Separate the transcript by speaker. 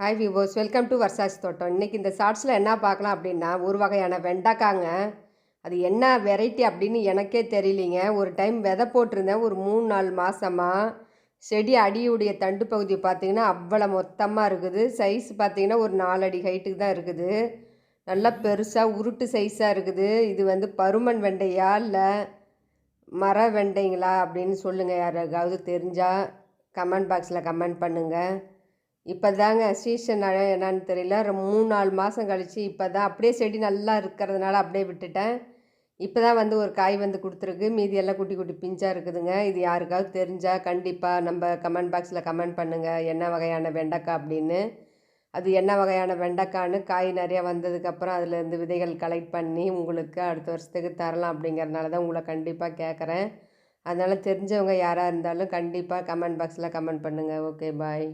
Speaker 1: Hi viewers welcome to Varsha's தோட்டம் இன்றைக்கி இந்த ஷார்ட்ஸில் என்ன பார்க்கலாம் அப்படின்னா ஒரு வகையான வெண்டைக்காங்க. அது என்ன வெரைட்டி அப்படின்னு எனக்கே தெரியலிங்க. ஒரு டைம் விதை போட்டிருந்தேன். ஒரு மூணு நாலு மாதமாக செடி அடியுடைய தண்டு பகுதி பார்த்திங்கன்னா அவ்வளோ மொத்தமாக இருக்குது. சைஸ் பார்த்திங்கன்னா ஒரு நாலடி அடி ஹைட்டுக்கு தான் இருக்குது. நல்லா பெருசாக உருட்டு சைஸாக இருக்குது. இது வந்து பருமன் வெண்டையா இல்லை மர வெண்டைங்களா அப்படின்னு சொல்லுங்கள் யாருக்காவது தெரிஞ்சால் கமெண்ட் பாக்ஸில் கமெண்ட் பண்ணுங்கள் இப்போ தாங்க சீசன் என்னன்னு தெரியல. ஒரு மூணு நாலு மாதம் கழித்து இப்போ தான் அப்படியே செடி நல்லா இருக்கிறதுனால அப்படியே விட்டுட்டேன். இப்போ தான் வந்து ஒரு காய் வந்து கொடுத்துருக்கு. மீதி எல்லாம் குட்டி குட்டி பிஞ்சாக இருக்குதுங்க. இது யாருக்காவது தெரிஞ்சால் கண்டிப்பாக நம்ம கமெண்ட் பாக்ஸில் கமெண்ட் பண்ணுங்கள் என்ன வகையான வெண்டைக்காய் அப்படின்னு. அது என்ன வகையான வெண்டைக்கான்னு காய் நிறையா வந்ததுக்கப்புறம் அதுலேருந்து விதைகள் கலெக்ட் பண்ணி உங்களுக்கு அடுத்த வருஷத்துக்கு தரலாம் அப்படிங்கிறதுனால தான் உங்களை கண்டிப்பாக கேட்குறேன் அதனால் தெரிஞ்சவங்க யாராக இருந்தாலும் கண்டிப்பாக கமெண்ட் பாக்ஸில் கமெண்ட் பண்ணுங்கள் ஓகே பாய்